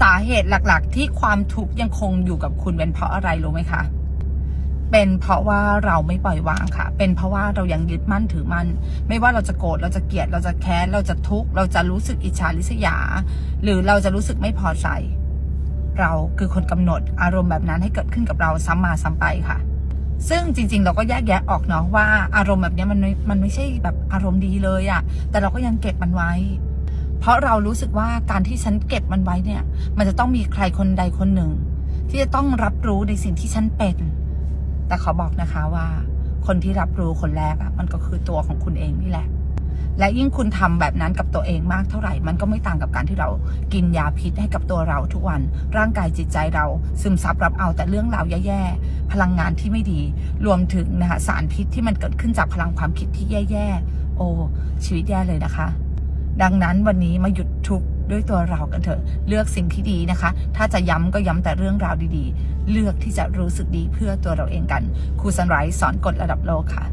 สาเหตุหลักๆ ที่ความทุกข์ยังคงอยู่กับคุณเป็นเพราะอะไรรู้ไหมคะ เป็นเพราะว่าเราไม่ปล่อยวางค่ะ เป็นเพราะว่าเรายังยึดมั่นถือมั่น ไม่ว่าเราจะโกรธ เราจะเกลียด เราจะแค้น เราจะทุกข์ เราจะรู้สึกอิจฉาริษยา หรือเราจะรู้สึกไม่พอใจ เราคือคนกำหนดอารมณ์แบบนั้นให้เกิดขึ้นกับเราซ้ำมาซ้ำไปค่ะซึ่งจริง ๆ เราก็แยกแยะออกเนาะว่าอารมณ์แบบนี้มันไม่มันไม่ใช่แบบอารมณ์ดีเลยอะแต่เราก็ยังเก็บมันไว้ เพราะเรารู้สึกว่าการที่ฉันเก็บมันไว้เนี่ย มันจะต้องมีใครคนใดคนหนึ่ง ที่จะต้องรับรู้ในสิ่งที่ฉันเป็น แต่ขอบอกนะคะว่า คนที่รับรู้คนแรกอะมันก็คือตัวของคุณเองนี่แหละ และยิ่งคุณทำแบบนั้นกับตัวเองมากเท่าไหร่ มันก็ไม่ต่างกับการที่เรากินยาพิษให้กับตัวเราทุกวัน ร่างกายจิตใจเราซึมซับรับเอาแต่เรื่องราวแย่ๆพลังงานที่ไม่ดี รวมถึงนะคะสารพิษที่มันเกิดขึ้นจากพลังความคิดที่แย่ๆโอ้ชีวิตแย่เลยนะคะ ดังนั้นวันนี้มาหยุดทุกข์ด้วยตัวเรากันเถอะ เลือกสิ่งที่ดีนะคะ ถ้าจะย้ำก็ย้ำแต่เรื่องราวดีๆ เลือกที่จะรู้สึกดีเพื่อตัวเราเองกันครูสันไรสอนกฎระดับโลกค่ะ